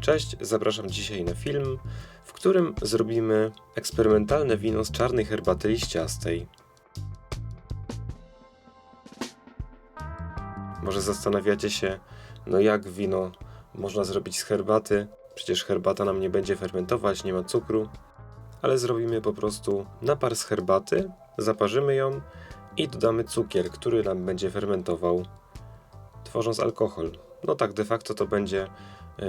Cześć, zapraszam dzisiaj na film, w którym zrobimy eksperymentalne wino z czarnej herbaty liściastej. Może zastanawiacie się, no jak wino można zrobić z herbaty? Przecież herbata nam nie będzie fermentować, nie ma cukru. Ale zrobimy po prostu napar z herbaty, zaparzymy ją i dodamy cukier, który nam będzie fermentował, tworząc alkohol. No tak, de facto to będzie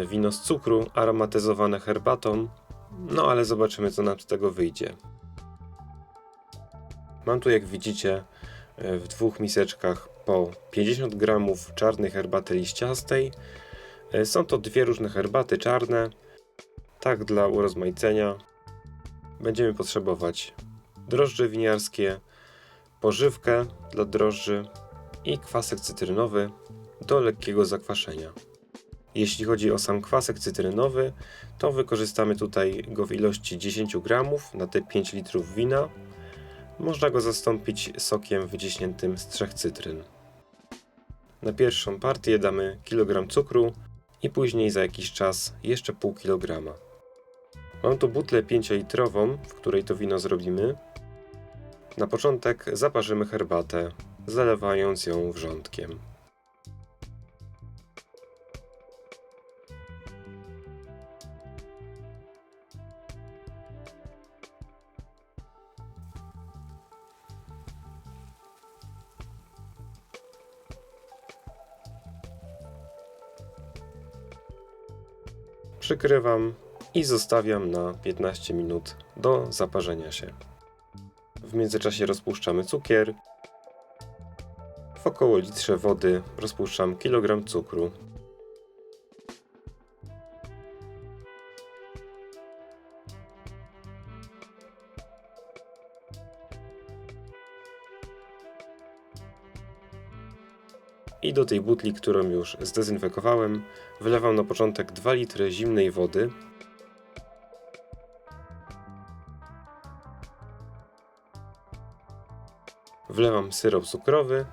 wino z cukru aromatyzowane herbatą, no ale zobaczymy, co nam z tego wyjdzie. Mam tu, jak widzicie, e, w dwóch miseczkach po 50 gramów czarnej herbaty liściastej. E, Są to dwie różne herbaty czarne, tak dla urozmaicenia. Będziemy potrzebować drożdże winiarskie, pożywkę dla drożdży i kwasek cytrynowy do lekkiego zakwaszenia. Jeśli chodzi o sam kwasek cytrynowy, to wykorzystamy tutaj go w ilości 10 gramów na te 5 litrów wina. Można go zastąpić sokiem wyciśniętym z trzech cytryn. Na pierwszą partię damy kilogram cukru i później za jakiś czas jeszcze pół kilograma. Mam tu butlę 5-litrową, w której to wino zrobimy. Na początek zaparzymy herbatę, zalewając ją wrzątkiem. Przykrywam i zostawiam na 15 minut do zaparzenia się. W międzyczasie rozpuszczamy cukier. W około litrze wody rozpuszczam kilogram cukru. I do tej butli, którą już zdezynfekowałem, wylewam na początek 2 litry zimnej wody. Wlewam syrop cukrowy.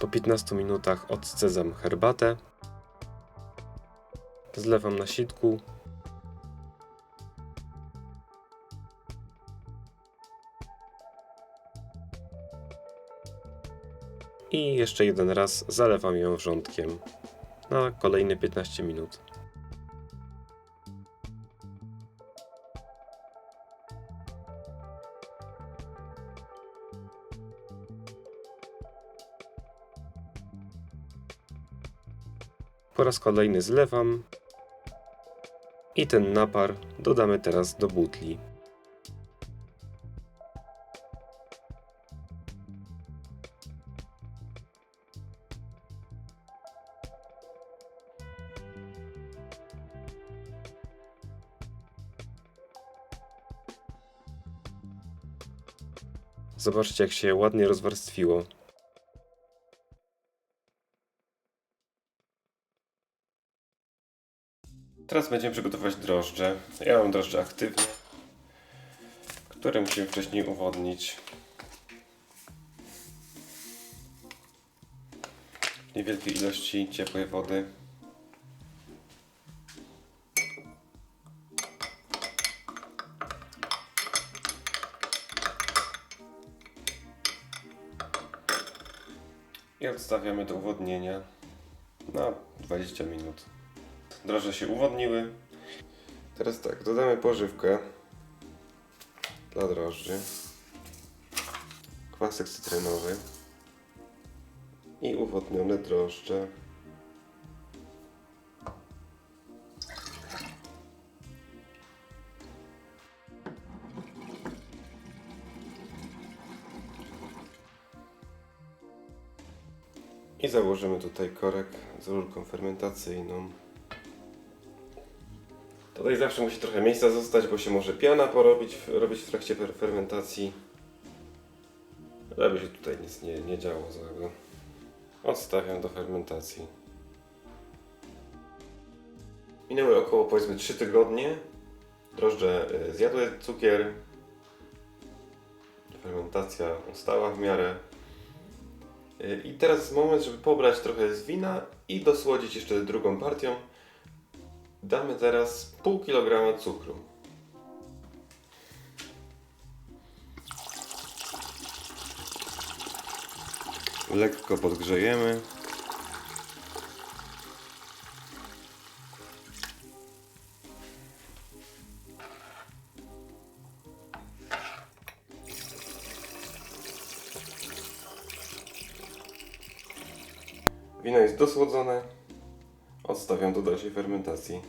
Po 15 minutach odcedzam herbatę. Zlewam na sitku. I jeszcze jeden raz zalewam ją wrzątkiem na kolejne 15 minut. Po raz kolejny zlewam i ten napar dodamy teraz do butli. Zobaczcie, jak się ładnie rozwarstwiło. Teraz będziemy przygotować drożdże. Ja mam drożdże aktywne, które musimy wcześniej uwodnić. W niewielkiej ilości ciepłej wody. I odstawiamy do uwodnienia na 20 minut. Drożdże się uwodniły. Teraz tak, dodamy pożywkę dla drożdży. Kwasek cytrynowy i uwodnione drożdże. I założymy tutaj korek z rurką fermentacyjną. Tutaj zawsze musi trochę miejsca zostać, bo się może piana porobić, robić w trakcie fer- fermentacji. Żeby się tutaj nic nie, nie działo złego. Odstawiam do fermentacji. Minęły około powiedzmy 3 tygodnie. Drożdże y, zjadły cukier. Fermentacja ustała w miarę. Y, I teraz jest moment, żeby pobrać trochę z wina i dosłodzić jeszcze drugą partią. Damy teraz pół kilograma cukru. Lekko podgrzejemy. Wino jest dosłodzone. Odstawiam do dalszej fermentacji.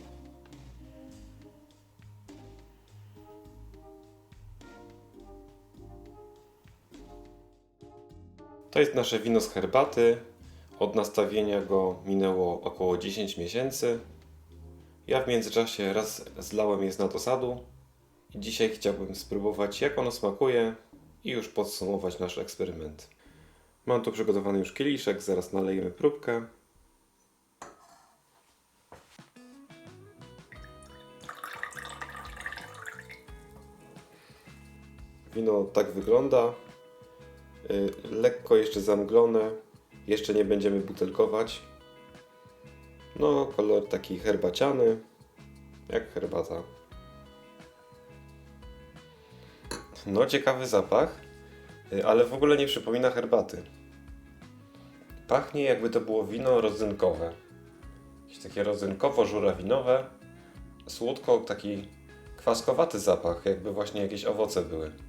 To jest nasze wino z herbaty. Od nastawienia go minęło około 10 miesięcy. Ja w międzyczasie raz zlałem je z nadosadu. Dzisiaj chciałbym spróbować jak ono smakuje i już podsumować nasz eksperyment. Mam tu przygotowany już kieliszek, zaraz nalejemy próbkę. Wino tak wygląda. Y, Lekko jeszcze zamglone. Jeszcze nie będziemy butelkować. No, kolor taki herbaciany. Jak herbata. No, ciekawy zapach, y, ale w ogóle nie przypomina herbaty. Pachnie jakby to było wino rodzynkowe. Jakieś takie rodzynkowo-żurawinowe. Słodko, taki kwaskowaty zapach, jakby właśnie jakieś owoce były.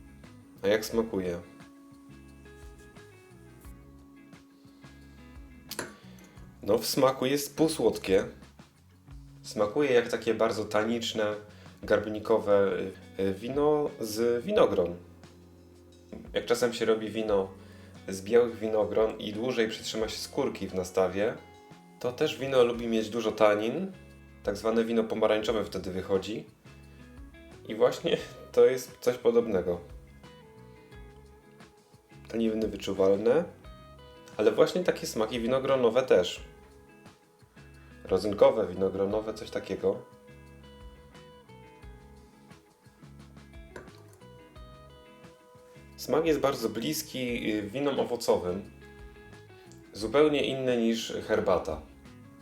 A jak smakuje? No, w smaku jest półsłodkie. Smakuje jak takie bardzo taniczne, garbnikowe y, wino z winogron. Jak czasem się robi wino z białych winogron i dłużej przytrzyma się skórki w nastawie, to też wino lubi mieć dużo tanin. Tak zwane wino pomarańczowe wtedy wychodzi. I właśnie to jest coś podobnego. Taniny wyczuwalne, ale właśnie takie smaki winogronowe też. Rodzynkowe, winogronowe, coś takiego. Smak jest bardzo bliski y, winom owocowym. Zupełnie inny niż herbata.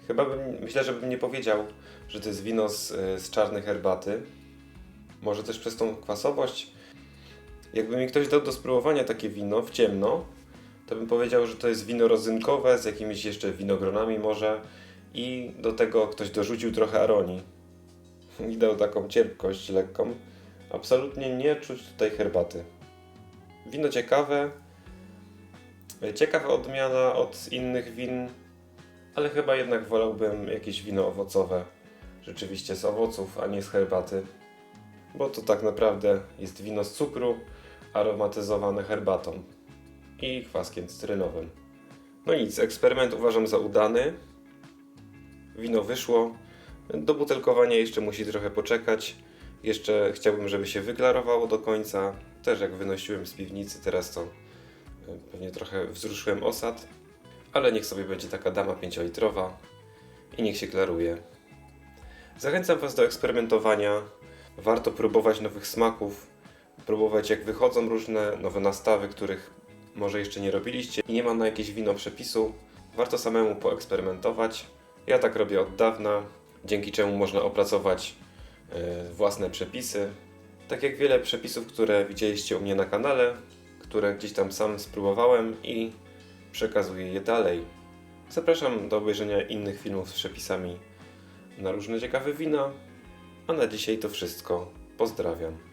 Chyba bym, myślę, że bym nie powiedział, że to jest wino z, y, z czarnej herbaty. Może też przez tą kwasowość. Jakby mi ktoś dał do spróbowania takie wino w ciemno, to bym powiedział, że to jest wino rodzynkowe z jakimiś jeszcze winogronami może i do tego ktoś dorzucił trochę aronii i dał taką cierpkość lekką. Absolutnie nie czuć tutaj herbaty. Wino ciekawe, ciekawa odmiana od innych win, ale chyba jednak wolałbym jakieś wino owocowe, rzeczywiście z owoców, a nie z herbaty, bo to tak naprawdę jest wino z cukru aromatyzowane herbatą i kwaskiem cytrynowym. No nic, eksperyment uważam za udany. Wino wyszło. Do butelkowania jeszcze musi trochę poczekać. Jeszcze chciałbym, żeby się wyklarowało do końca. Też jak wynosiłem z piwnicy, teraz to e, pewnie trochę wzruszyłem osad. Ale niech sobie będzie taka dama 5-litrowa i niech się klaruje. Zachęcam Was do eksperymentowania. Warto próbować nowych smaków, próbować jak wychodzą różne nowe nastawy, których może jeszcze nie robiliście i nie ma na jakieś wino przepisu. Warto samemu poeksperymentować. Ja tak robię od dawna, dzięki czemu można opracować e, własne przepisy. Tak jak wiele przepisów, które widzieliście u mnie na kanale, które gdzieś tam sam spróbowałem i przekazuję je dalej. Zapraszam do obejrzenia innych filmów z przepisami na różne ciekawe wina. A na dzisiaj to wszystko. Pozdrawiam.